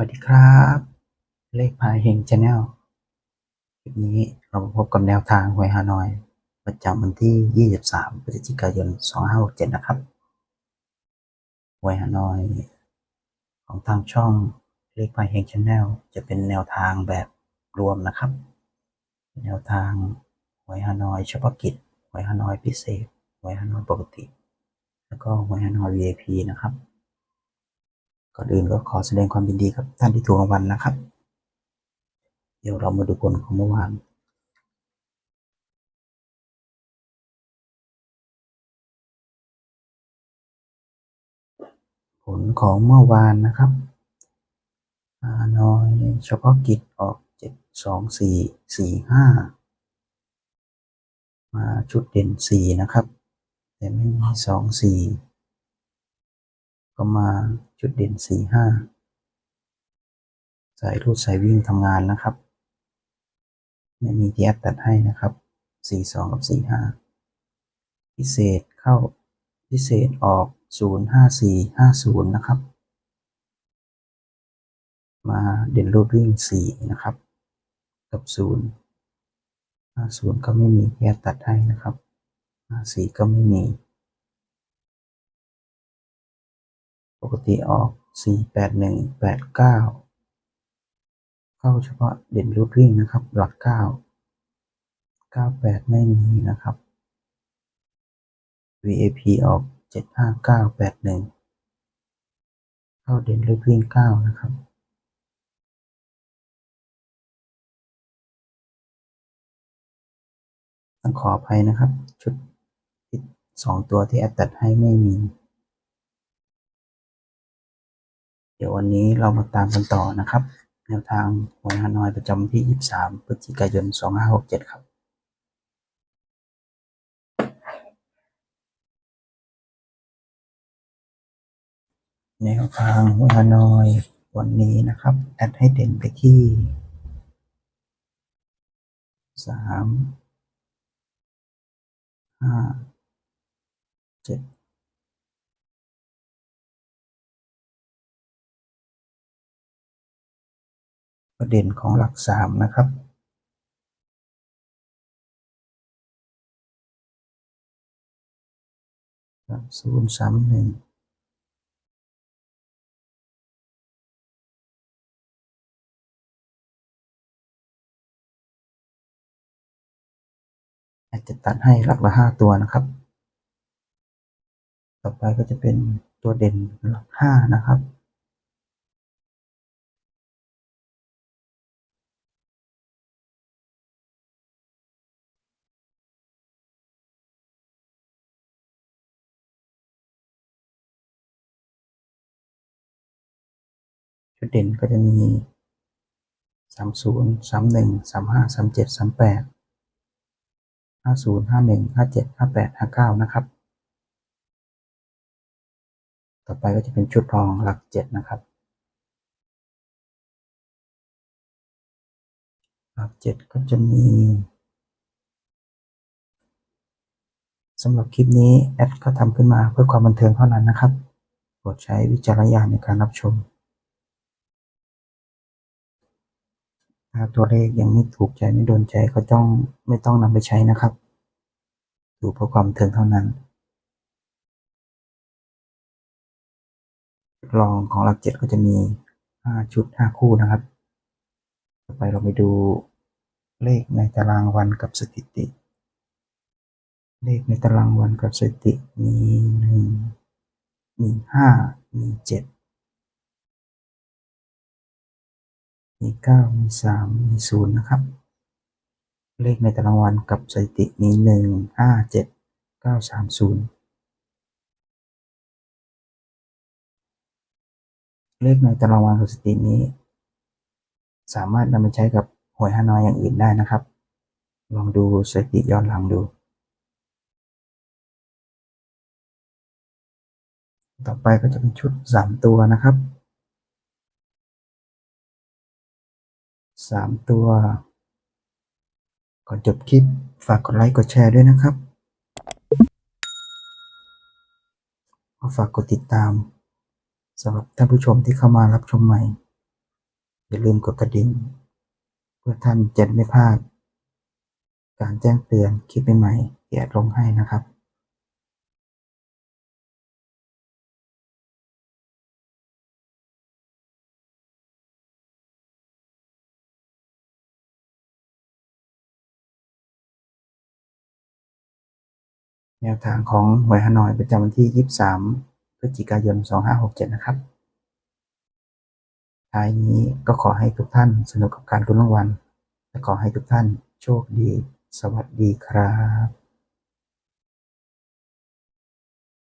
วัสดีครับ เลขพายเฮงชาแนลคลิปนี้เราพบกับแนวทางหวยฮานอย ประจำวันที่ 23 พฤศจิกายน 2567 นะครับหวยฮานอย ของทางช่องเลขพายเฮงชาแนลจะเป็นแนวทางแบบรวมนะครับ แนวทางหวยฮานอยเฉพาะกิจหวยฮานอยพิเศษหวยฮานอยปกติ แล้วก็หวยฮานอย VIP นะครับ ก่อนอื่นก็ขอแสดงความยินดีกับท่านที่ถูกรางวัลนะครับ เดี๋ยวเรามาดูผลของเมื่อวานผลของเมื่อวานนะครับฮานอยเฉพาะกิจออกเจ็ดสองสี่สี่ห้ามาชุดเด่นสี่นะครับ แต่ไม่มีสองสี่ ก็มาชุดเด่นสี่ห้าสายรูดสายวิ่งทำงานนะครับ ไม่มีที่แอปตัดให้นะครับสี่สองกับสี่ห้าพิเศษเข้าพิเศษออกศูนย์ห้าสี่ห้าศูนย์นะครับ มาเด่นรูดวิ่งสี่นะครับ กับศูนย์ห้าศูนย์ก็ไม่มีที่แอปตัดให้นะครับห้าสี่ก็ไม่มี ปกติออกสี่แปดหนึ่งแปดเก้าเข้าเฉพาะเด่นรูดวิ่งนะครับ หลักเก้าเก้าแปดไม่มีนะครับ VAP ออกเจ็ดห้าเก้าแปดหนึ่งเข้าเด่นรูดวิ่งเก้านะครับต้องขออภัยนะครับ ชุดสองตัวที่แอดตัดให้ไม่มี เดี๋ยววันนี้เรามาตามกันต่อนะครับ แนวทางหวยฮานอยประจำที่ 23 พฤศจิกายน 2567 ครับ แนวทางหวยฮานอยวันนี้นะครับ แอดให้เด่นไปที่ 3 5 7 ประเด็นของหลักสามนะครับสามศูนย์สามหนึ่งอาจจะตัดให้หลักละห้าตัวนะครับ ต่อไปก็จะเป็นตัวเด่นหลักห้านะครับาหนึ่งห้าเจ็ดห้าแปดห้าเก้านะครับ ต่อไปก็จะเป็นชุดรองหลักเจ็ดนะครับ หลักเจ็ดก็จะมีสำหรับคลิปนี้แอดก็ทำขึ้นมาเพื่อความบันเทิงเท่านั้นนะครับโปรดใช้วิจารณญาณในการรับชม ถ้าตัวเลขยังไม่ถูกใจไม่โดนใจก็ต้องไม่ต้องนำไปใช้นะครับ ดูเพื่อความเทิงเท่านั้นรองของหลักเจ็ดก็จะมีห้าชุดห้าคู่นะครับ ต่อไปเราไปดูเลขในตารางวันกับสถิติ เลขในตารางวันกับสถิติมีหนึ่งมีห้ามีเจ็ด มีเก้ามีสามมีศูนย์นะครับ เลขในตารางวันกับสถิติมีหนึ่งห้าเจ็ดเก้าสามศูนย์เลขในตารางวันกับสถิตินี้ สามารถนำไปใช้กับหวยฮานอยอย่างอื่นได้นะครับ ลองดูสถิติย้อนหลังดู ต่อไปก็จะเป็นชุดสามตัวนะครับ สามตัวก่อนจบคลิปฝากกดไลค์กดแชร์ด้วยนะครับฝากกดติดตามสำหรับท่านผู้ชมที่เข้ามารับชมใหม่ อย่าลืมกดกระดิ่ง เพื่อท่านจะไม่พลาด การแจ้งเตือนคลิปใหม่ๆที่แอดลงให้นะครับ แนวทางของหวยฮานอยประจำวันที่ 23 พฤศจิกายน 2567 นะครับ ท้ายนี้ก็ขอให้ทุกท่านสนุกกับการลุ้นรางวัล และขอให้ทุกท่านโชคดี สวัสดีครับ